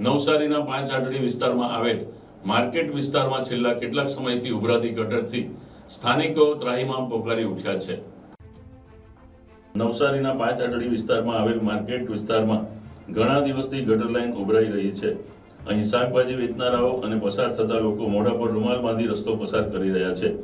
નવસારીના પાંચ આટડી વિસ્તારમાં આવેલ માર્કેટ વિસ્તારમાં છેલ્લા કેટલાક સમયથી ઉભરાતી ગટરથી સ્થાનિકો ત્રાહીમામ પોકારી ઉઠ્યા છે. નવસારીના પાંચ આટડી વિસ્તારમાં આવેલ માર્કેટ વિસ્તારમાં ઘણા દિવસથી ગટર લાઇન ઉભરાઈ રહી છે. અહીં શાકભાજી વેચનારાઓ અને પસાર થતા લોકો મોઢા પર રૂમાલ બાંધી રસ્તો પસાર કરી રહ્યા છે.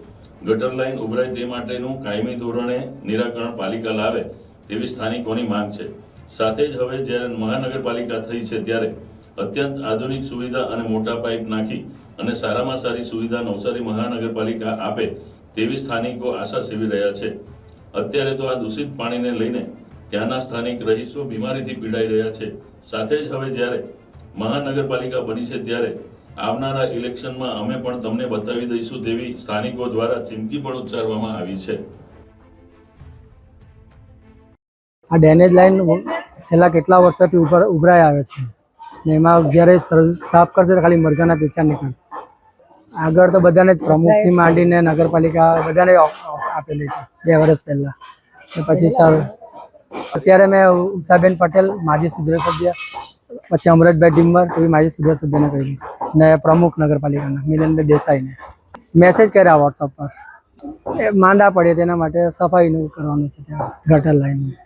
ગટર લાઇન ઉભરાય તે માટેનું કાયમી ધોરણે નિરાકરણ પાલિકા લાવે તેવી સ્થાનિકોની માંગ છે. સાથે જ હવે જ્યારે મહાનગરપાલિકા થઈ છે ત્યારે અત્યંત આધુનિક સુવિધા અને મોટા પાઇપ નાખી અને સારામાં સારી સુવિધા નવસારી મહાનગરપાલિકા આપે તેવી સ્થાનિકો આશા સેવી રહ્યા છે. અત્યારે તો આ દૂષિત પાણીને લઈને ત્યાંના સ્થાનિક રહીશો બીમારીથી પીડાઈ રહ્યા છે. સાથે જ હવે જ્યારે મહાનગરપાલિકા બની છે ત્યારે આવનારા ઇલેક્શનમાં અમે પણ તમને બતાવી દઈશું તેવી સ્થાનિકો દ્વારા ચીમકી પણ ઉચ્ચારવામાં આવી છે. આ ડેનેજ લાઈન છેલ્લા કેટલા વર્ષોથી ઉભરાઈ આવે છે? ને એમાં જ્યારે સાફ કરશે તો ખાલી મરઘાના પીછા નીકળશે. આગળ તો બધાને પ્રમુખથી માંડીને નગરપાલિકા બધાને આપેલી હતી બે વર્ષ પહેલા. પછી સર અત્યારે મેં ઉષાબેન પટેલ, માજી સુધરે પછી અમરતભાઈ ડિમ્બર એવી માજી સુધરે કહ્યું છે ને પ્રમુખ નગરપાલિકાના મિલનભાઈ દેસાઈને. મેસેજ કર્યા વોટ્સઅપ પર. એ માંડા પડે તેના માટે સફાઈનું કરવાનું છે ત્યાં, ગટર લાઈનનું.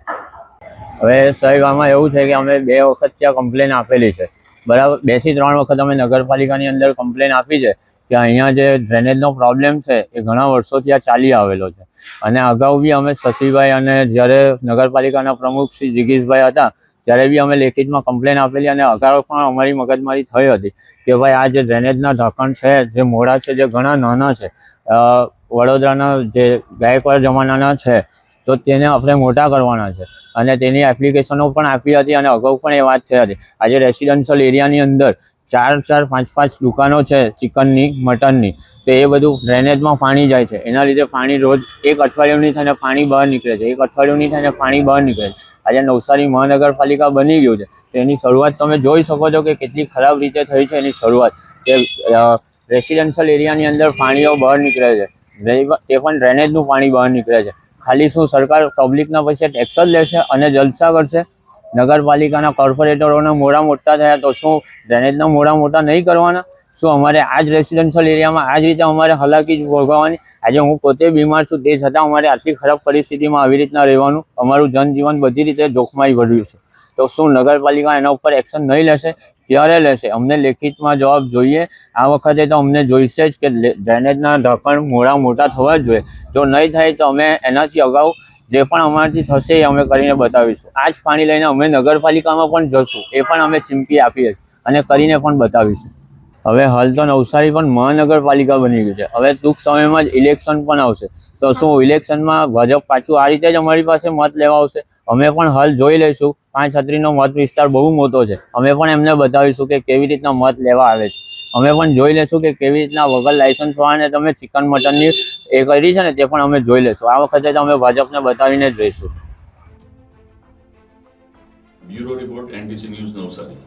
હવે સાહેબ, આમાં એવું છે કે અમે બે વખત ત્યાં કમ્પ્લેન આપેલી છે. બરાબર બેથી ત્રણ વખત અમે નગરપાલિકાની અંદર કમ્પ્લેન આપી છે કે અહીંયા જે ડ્રેનેજનો પ્રોબ્લેમ છે એ ઘણા વર્ષોથી આ ચાલી આવેલો છે. અને અગાઉ બી અમે શશીભાઈ અને જ્યારે નગરપાલિકાના પ્રમુખ શ્રી જિગીશભાઈ હતા, ત્યારે બી અમે લેખિતમાં કમ્પ્લેન આપેલી અને અગાઉ પણ અમારી મગજમારી થઈ હતી કે ભાઈ આ જે ડ્રેનેજના ઢાંકણ છે, જે મોડા છે, જે ઘણા નાના છે વડોદરાના જે ગાયકવાડ જમાનાના છે તો તેને આપણે મોટા કરવાના છે. અને તેની એપ્લિકેશનો પણ આપી હતી અને અગાઉ પણ એ વાત થઈ હતી. આજે રેસિડેન્શિયલ એરિયાની અંદર ચાર ચાર, પાંચ પાંચ દુકાનો છે ચિકનની, મટનની. તો એ બધું ડ્રેનેજમાં પાણી જાય છે. એના લીધે પાણી રોજ એક અઠવાડિયું નહીં થઈને પાણી બહાર નીકળે છે. એક અઠવાડિયું નહીં થઈને પાણી બહાર નીકળે છે. આજે નવસારી મહાનગરપાલિકા બની ગયું છે. તેની શરૂઆત તમે જોઈ શકો છો કે કેટલી ખરાબ રીતે થઈ છે એની શરૂઆત. કે રેસિડેન્શિયલ એરિયાની અંદર પાણીઓ બહાર નીકળે છે. તે પણ ડ્રેનેજનું પાણી બહાર નીકળે છે. ખાલી શું સરકાર પબ્લિકના પૈસે ટેક્સ જ લેશે અને જલસા કરશે? નગરપાલિકાના કોર્પોરેટરોના મોડા મોટા થયા તો શું ડ્રેનેજના મોડા મોટા નહીં કરવાના? શું અમારે આ જ રેસિડેન્શિયલ એરિયામાં આ જ રીતે અમારે હલાકી જ ભોગવવાની? આજે હું પોતે બીમાર છું તે છતાં અમારે આટલી ખરાબ પરિસ્થિતિમાં આવી રીતના રહેવાનું. અમારું જનજીવન બધી રીતે જોખમાઈ ભર્યું છે. તો શું નગરપાલિકા એના ઉપર એક્શન નહીં લેશે? ક્યારે લેશે. અમને લેખિતમાં જવાબ જોઈએ. આ વખતે તો અમને જોઈશે જ કે ડ્રેનેજના ઢાંકણ મોડા મોટા થવા જોઈએ. જો નહીં થાય તો અમે એનાથી અગાઉ જે પણ અમારાથી થશે એ અમે કરીને બતાવીશું. આ પાણી લઈને અમે નગરપાલિકામાં પણ જશું. એ પણ અમે ચીમકી આપીએ અને કરીને પણ બતાવીશું. હવે હાલ તો નવસારી પણ મહાનગરપાલિકા બની ગઈ છે. હવે ટૂંક સમયમાં જ ઇલેક્શન પણ આવશે. તો શું, ઇલેક્શનમાં ભાજપ પાછું આ રીતે જ અમારી પાસે મત લેવા આવશે? અમે પણ હલ જોઈ લઈશું. પાંચ છત્રીનો મત વિસ્તાર બહુ મોટો છે. અમે પણ એમને બતાવીશું કે કેવી રીતના મત લેવા આવે છે. અમે પણ જોઈ લેશું કે કેવી રીતના વગર લાયસન્સ વાળાને તમે ચિકન મટનની એ કરી છે ને તે પણ અમે જોઈ લેશું આ વખતે તો અમે ભાજપને બતાવીને જ રહીશું. Bureau report NDC news Navsari.